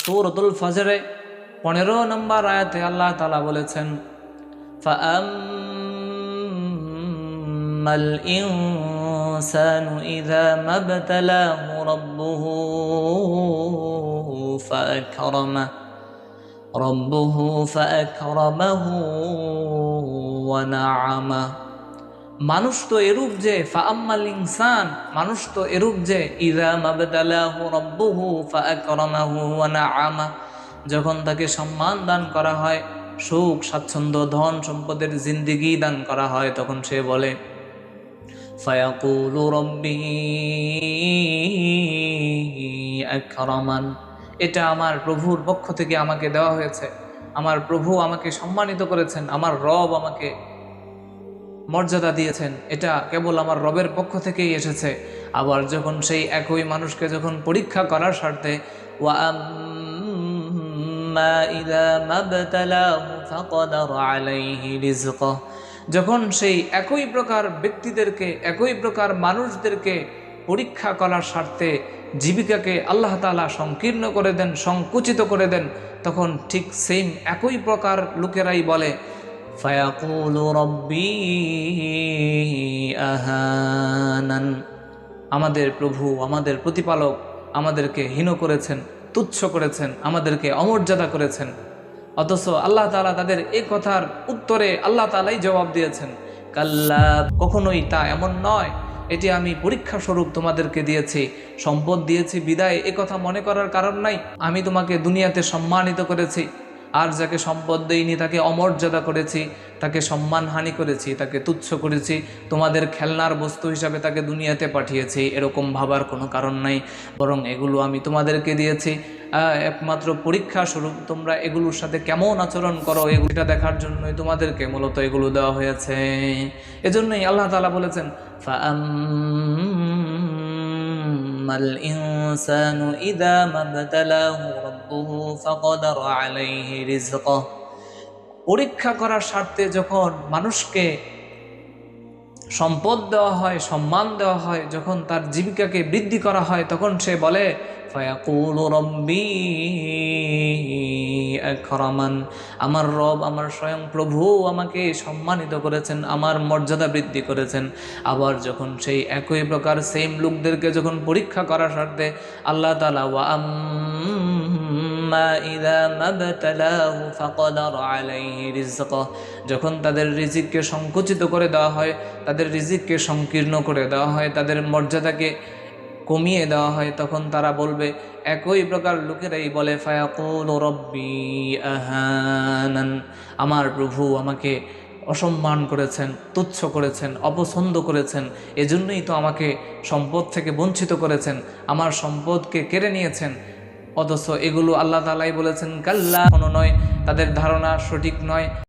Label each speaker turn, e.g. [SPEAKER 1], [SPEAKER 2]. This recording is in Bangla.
[SPEAKER 1] সৌরতুল ফজরে পনেরো নম্বর আয়াতে আল্লাহ তালা বলেছেন فأما الإنسان إذا ما ابتلاه ربه فأكرمه ربه فأكرمه ونعمه মানুষ তো এরূপ যে, ফাআম্মাল ইনসান, মানুষ তো এরূপ যে, ইযা মাবতালাহু রাব্বুহু ফাআকরামাহু ওয়া নাআমা, যখন তাকে সম্মান দান করা হয়, সুখ, স্বাচ্ছন্দ্য, ধন সম্পদের জিন্দিগি দান করা হয়, তখন সে বলে, ফায়াকুলু রব্বি আকরামান, এটা আমার প্রভুর পক্ষ থেকে আমাকে দেওয়া হয়েছে। আমার প্রভু আমাকে সম্মানিত করেছেন, আমার রব আমাকে মর্যাদা দিয়েছেন। এটা কেবল আমার রবের পক্ষ থেকেই এসেছে। আবার যখন সেই একই মানুষকে যখন পরীক্ষা করার স্বার্থে যখন সেই একই প্রকার ব্যক্তিদেরকে, একই প্রকার মানুষদেরকে পরীক্ষা করার স্বার্থে জীবিকাকে আল্লাহ তালা সংকীর্ণ করে দেন, সংকুচিত করে দেন, তখন ঠিক সেম একই প্রকার লোকেরাই বলে فيقول ربي আহানান আমাদের প্রভু আমাদের প্রতিপালক আমাদেরকে হীন করেছেন তুচ্ছ করেছেন আমাদেরকে অমর্যাদা করেছেন অথচ আল্লাহ তাআলা তাদের এই কথার উত্তরে আল্লাহ তাআলাই জবাব দিয়েছেন কাল্লা কখনোই তা এমন নয় এটি আমি পরীক্ষা স্বরূপ তোমাদেরকে দিয়েছি সম্পদ দিয়েছি বিদায় এ কথা মনে করার কারণ নাই আমি তোমাকে দুনিয়াতে সম্মানিত করেছি আর যাকে সম্পদ দেইনি তাকে অমর্যাদা করেছি তাকে সম্মানহানি করেছি তাকে তুচ্ছ করেছি তোমাদের খেলনার বস্তু হিসাবে তাকে দুনিয়াতে পাঠিয়েছি এরকম ভাবার কোনো কারণ নাই বরং এগুলো আমি তোমাদেরকে দিয়েছি আহ, একমাত্র পরীক্ষা স্বরূপ তোমরা এগুলোর সাথে কেমন আচরণ করো এগুলিটা দেখার জন্যই তোমাদেরকে মূলত এগুলো দেওয়া হয়েছে এজন্যই আল্লাহ তাআলা বলেছেন فأما الإنسان إذا ما ابتلاه পরীক্ষা করার স্বার্থে যখন মানুষকে সম্পদ দেওয়া হয়, সম্মান দেওয়া হয়, যখন তার জীবিকাকে বৃদ্ধি করা হয়, তখন সে বলে আমার রব, আমার স্বয়ং প্রভু আমাকে সম্মানিত করেছেন, আমার মর্যাদা বৃদ্ধি করেছেন। আবার যখন সেই একই প্রকার সেম লোকদেরকে যখন পরীক্ষা করার স্বার্থে আল্লাহ তালা ওয়া যখন তাদের রিজিককে সংকুচিত করে দেওয়া হয়, তাদের রিজিককে সংকীর্ণ করে দেওয়া হয়, তাদের মর্যাদাকে কমিয়ে দেওয়া হয়, তখন তারা বলবে, একই প্রকার লোকেরাই বলে, ফায়াকুল রব্বি আহানান। আমার প্রভু আমাকে অসম্মান করেছেন, তুচ্ছ করেছেন, অপছন্দ করেছেন, এজন্যই তো আমাকে সম্পদ থেকে বঞ্চিত করেছেন, আমার সম্পদকে কেড়ে নিয়েছেন অথচ এগুলো আল্লাহ তালাই বলেছেন কাল্লা কোনো নয় তাদের ধারণা সঠিক নয়।